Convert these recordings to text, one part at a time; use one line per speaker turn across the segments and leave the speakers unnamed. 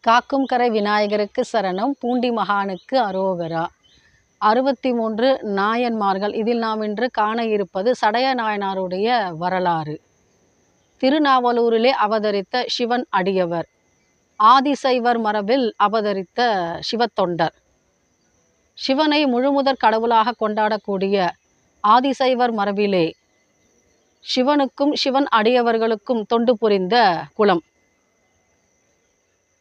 காக்கும் கரை விநாயகருக்கு சரணம் பூண்டி மகானுக்கு அரோகரா. அறுபத்தி மூன்று நாயன்மார்கள் இதில் நாம் இன்று காண இருப்பது சடைய நாயனாருடைய வரலாறு. திருநாவலூரிலே அவதரித்த சிவன் அடியவர் ஆதிசைவர் மரபில் அவதரித்த சிவத்தொண்டர். சிவனை முழுமுதற் கடவுளாக கொண்டாடக்கூடிய ஆதிசைவர் மரபிலே சிவனுக்கும் சிவன் அடியவர்களுக்கும் தொண்டு புரிந்த குலம்.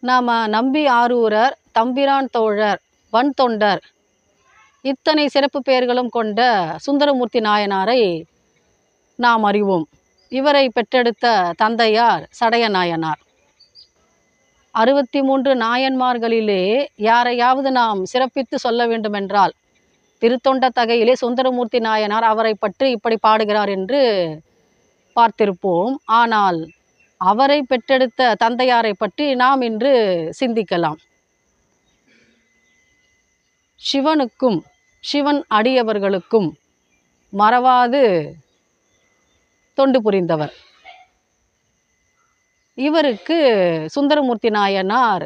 நாம் நம்பி ஆரூரர் தம்பிரான் தோழர் வன் தொண்டர் இத்தனை சிறப்பு பெயர்களும் கொண்ட சுந்தரமூர்த்தி நாயனாரை நாம் அறிவோம். இவரை பெற்றெடுத்த தந்தையார் சடைய நாயனார். அறுபத்தி மூன்று நாயன்மார்களிலே யாரையாவது நாம் சிறப்பித்து சொல்ல வேண்டுமென்றால் திருத்தொண்ட தகையிலே சுந்தரமூர்த்தி நாயனார் அவரை பற்றி இப்படி பாடுகிறார் என்று பார்த்திருப்போம். ஆனால் அவரை பெற்றெடுத்த தந்தையாரை பற்றி நாம் இன்று சிந்திக்கலாம். சிவனுக்கும் சிவன் அடியவர்களுக்கும் மறவாது தொண்டு புரிந்தவர். இவருக்கு சுந்தரமூர்த்தி நாயனார்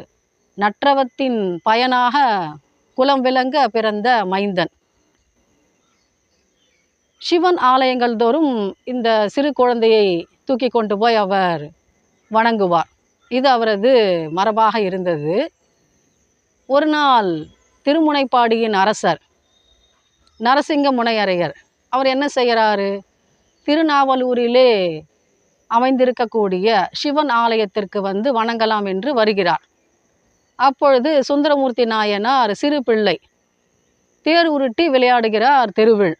நற்றவத்தின் பயனாக குலம் விளங்க பிறந்த மைந்தன். சிவன் ஆலயங்கள் தோறும் இந்த சிறு குழந்தையை தூக்கி கொண்டு போய் அவர் வணங்குவார். இது அவரது மரபாக இருந்தது. ஒரு நாள் திருமுனைப்பாடியின் அரசர் நரசிங்க முனையரையர் அவர் என்ன செய்கிறாரு? திருநாவலூரிலே அமைந்திருக்கக்கூடிய சிவன் ஆலயத்திற்கு வந்து வணங்கலாம் என்று வருகிறார். அப்பொழுது சுந்தரமூர்த்தி நாயனார் சிறு பிள்ளை தேர் உருட்டி விளையாடுகிறார் தெருவில்.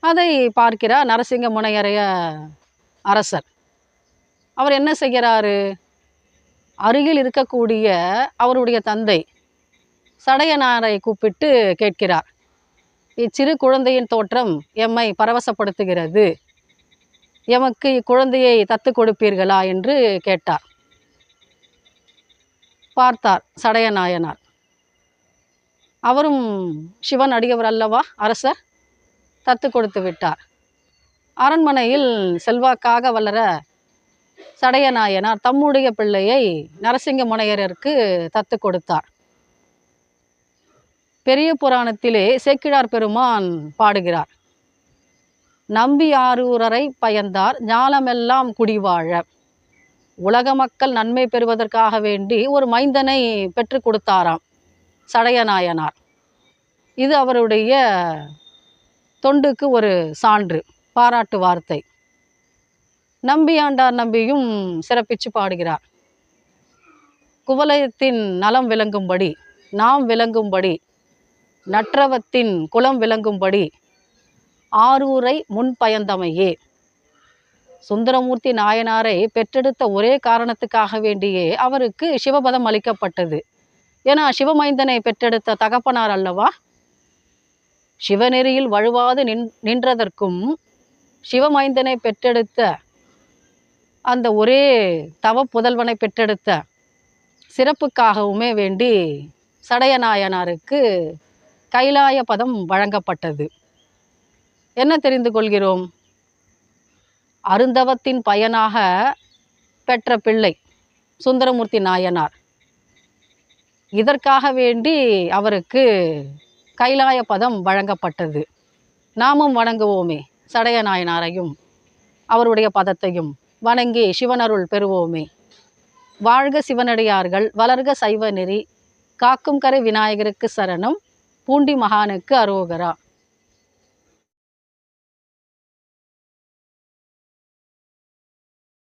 அதை பார்க்கிறார் நரசிங்க முனையரைய அரசர். அவர் என்ன செய்கிறாரு? அருகில் இருக்கக்கூடிய அவருடைய தந்தை சடையனாரை கூப்பிட்டு கேட்கிறார். இச்சிறு குழந்தையின் தோற்றம் எம்மை பரவசப்படுத்துகிறது. எமக்கு இக்குழந்தையை தத்து கொடுப்பீர்களா? என்று கேட்டார். பார்த்தார் சடையநாயனார். அவரும் சிவன் அடியவர் அல்லவா? அரசர் தத்து கொடுத்து விட்டார். அரண்மனையில் செல்வாக்காக வளர சடையநாயனார் தம்முடைய பிள்ளையை நரசிங்க முனையருக்கு தத்து கொடுத்தார். பெரிய புராணத்திலே சேக்கிழார் பெருமான் பாடுகிறார். நம்பி ஆரூரரை பயந்தார் ஞாலமெல்லாம் குடிவாழ. உலக மக்கள் நன்மை பெறுவதற்காக வேண்டி ஒரு மைந்தனை பெற்று கொடுத்தாராம் சடையநாயனார். இது அவருடைய தொண்டுக்கு ஒரு சான்று பாராட்டு வார்த்தை. நம்பியாண்டார் நம்பியும் சிறப்பிச்சு பாடுகிறார். குவலயத்தின் நலம் விளங்கும்படி நாம் விளங்கும்படி நற்றவத்தின் குலம் விளங்கும்படி ஆரூரை முன்பயந்தமையே சுந்தரமூர்த்தி நாயனாரை பெற்றெடுத்த ஒரே காரணத்துக்காக வேண்டியே அவருக்கு சிவபதம் அளிக்கப்பட்டது. ஏன்னா சிவமைந்தனை பெற்றெடுத்த தகப்பனார் அல்லவா? சிவநெறியில் வழுவாது நின் நின்றதற்கும் சிவமைந்தனை பெற்றெடுத்த அந்த ஒரே தவ புதல்வனை பெற்றெடுத்த சிறப்புக்காகவுமே வேண்டி சடையநாயனாருக்கு கைலாய பதம் வழங்கப்பட்டது. என்ன தெரிந்து கொள்கிறோம்? அருந்தவத்தின் பயனாக பெற்ற பிள்ளை சுந்தரமூர்த்தி நாயனார். இதற்காக வேண்டி அவருக்கு கைலாய பதம் வழங்கப்பட்டது. நாமும் வணங்குவோமே சடைய நாயனாரையும் அவருடைய பதத்தையும். வணங்கி சிவனருள் பெறுவோமே. வாழ்க சிவனடியார்கள் வளர்க சைவ நெறி காக்கும் கரை விநாயகருக்கு சரணம் பூண்டி மகானுக்கு அரோகரா.